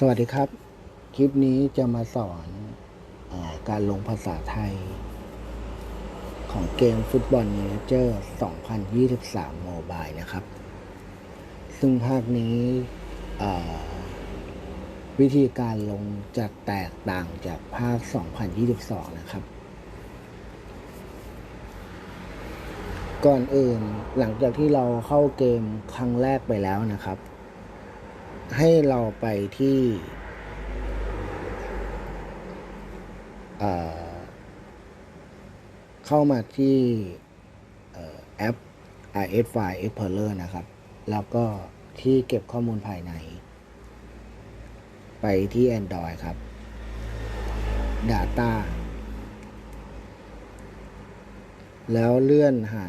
สวัสดีครับ คลิปนี้จะมาสอนอการลงภาษาไทย ของเกมฟุตบอล m มเจอร์ 2023 โมบายนะครับ ซึ่งภาคนี้วิธีการลงจะแตกต่างจากภาค 2022 นะครับ ก่อนอื่นหลังจากที่เราเข้าเกมครั้งแรกไปแล้วนะครับ ให้เราไปที่เข้ามาที่แอป RS File Explorer นะครับ แล้วก็ที่เก็บข้อมูลภายใน ไปที่ Android ครับ Data แล้วเลื่อนหา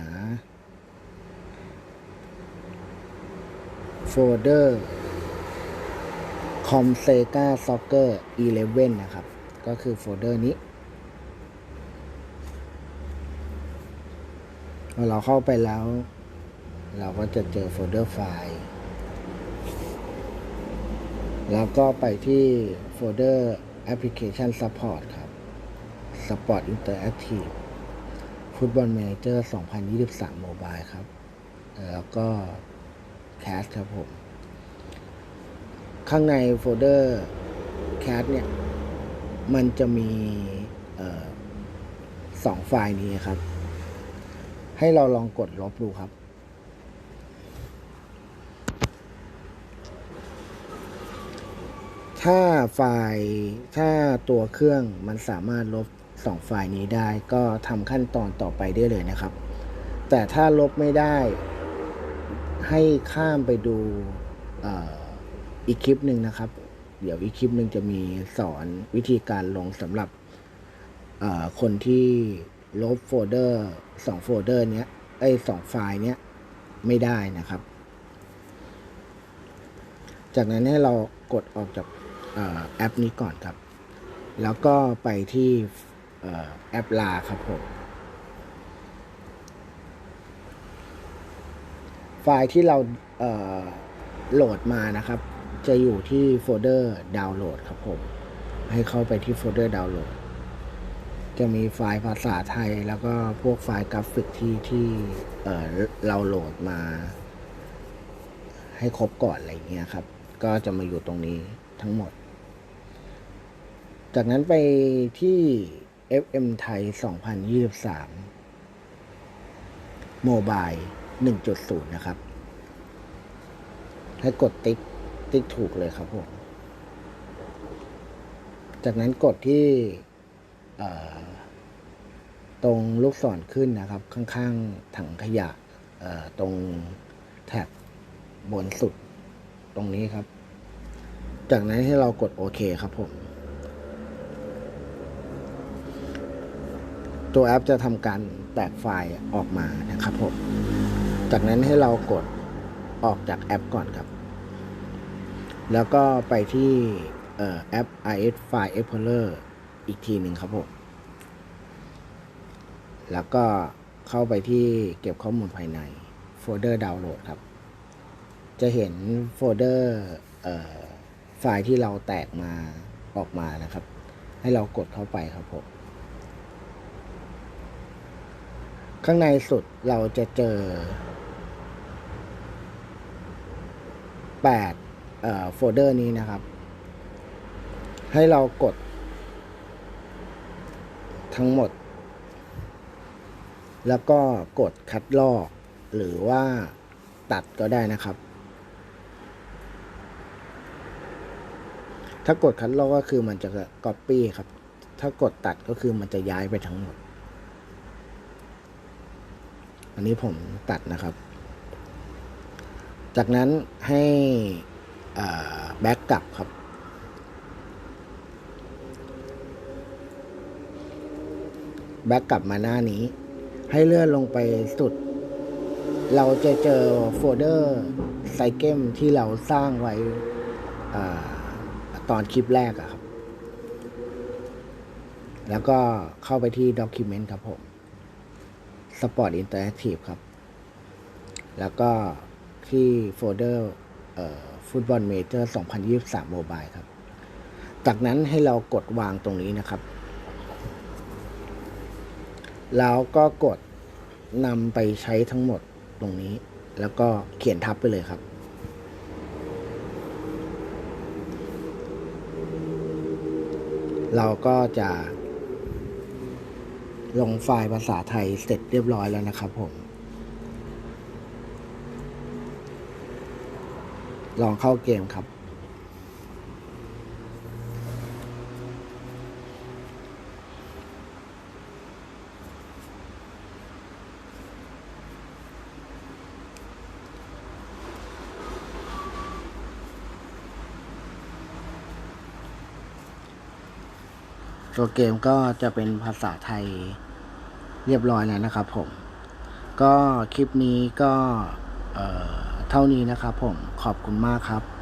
โฟลเดอร์ คอมเซกาซ็อกเกอร์11นะครับ ก็คือโฟลเดอร์นี้พอเราเข้าไปแล้ว เราก็จะเจอโฟลเดอร์ไฟล์ แล้วก็ไปที่โฟลเดอร์ Application Support ครับ Support Interactive ฟุตบอล Manager 2023 Mobile ครับ แล้วก็ Cast ครับผม ข้างในโฟลเดอร์ Cast เนี่ย มันจะมีออสองไฟล์นี้ครับ ให้เราลองกดลบดูครับถ้าไฟล์ถ้าตัวเครื่องมันสามารถลบสองไฟล์นี้ได้ก็ทำขั้นตอนต่อไปได้เลยนะครับ แต่ถ้าลบไม่ได้ ให้ข้ามไปดูเอีกคลิปหนึ่งนะครับ เดี๋ยวอีกคลิปหนึ่งจะมีสอนวิธีการลงสำหรับคนที่ลบโฟลเดอร์สองโฟลเดอร์เนี้ยไอ้สองไฟล์เนี้ยไม่ได้นะครับ จากนั้นให้เรากดออกจากอแอปนี้ก่อนครับ แล้วก็ไปที่อแอปลาครับผม ไฟล์ที่เราเโหลดมานะครับ จะอยู่ที่โฟลเดอร์ดาวน์โหลดครับผม ให้เข้าไปที่โฟลเดอร์ดาวน์โหลด จะมีไฟล์ภาษาไทยแล้วก็พวกไฟล์กราฟิกที่ที่เออเราโหลดมา ให้ครบก่อนอะไรเงี้ยครับ ก็จะมาอยู่ตรงนี้ทั้งหมด จากนั้นไปที่ FM ไทย 2023 โมบาย 1.0 นะครับ ให้กดติ๊ก ติ๊กถูกเลยครับผม จากนั้นกดที่ตรงลูกศรขึ้นนะครับ ข้างๆถังขยะตรงแท็บบนสุดตรงนี้ครับ จากนั้นให้เรากดโอเคครับผม ตัวแอปจะทำการแตกไฟล์ออกมานะครับผม จากนั้นให้เรากดออกจากแอปก่อนครับ แล้วก็ไปที่แอป IS File Explorer อีกทีหนึ่งครับผม แล้วก็เข้าไปที่เก็บข้อมูลภายในโฟลเดอร์ดาวน์โหลดครับ จะเห็นโฟลเดอร์ไฟล์ที่เราแตกมาออกมานะครับ ให้เรากดเข้าไปครับผม ข้างในสุดเราจะเจอ 8 โฟลเดอร์นี้นะครับ ให้เรากด ทั้งหมด แล้วก็กดคัดลอก หรือว่าตัดก็ได้นะครับ ถ้ากดคัดลอกก็คือมันจะ Copy ครับ ถ้ากดตัดก็คือมันจะย้ายไปทั้งหมด อันนี้ผมตัดนะครับ จากนั้นให้ แบ็กกลับครับ แบ็กกลับมาหน้านี้ ให้เลื่อนลงไปสุด เราจะเจอโฟลเดอร์ไซเกมที่เราสร้างไว้อตอนคลิปแรกอะครับ แล้วก็เข้าไปที่ Document ครับผม Sport Interactive ครับ แล้วก็ที่โฟลเดอร์ ฟุตบอลเมเจอร์ 2023 โมบายครับ จากนั้นให้เรากดวางตรงนี้นะครับ แล้วก็กดนำไปใช้ทั้งหมดตรงนี้ แล้วก็เขียนทับไปเลยครับ เราก็จะลงไฟล์ภาษาไทยเสร็จเรียบร้อยแล้วนะครับผม ลองเข้าเกมครับ ตัวเกมก็จะเป็นภาษาไทยเรียบร้อยแล้วนะครับผม ก็คลิปนี้ก็ เอ่อ เท่านี้นะครับผมขอบคุณมากครับ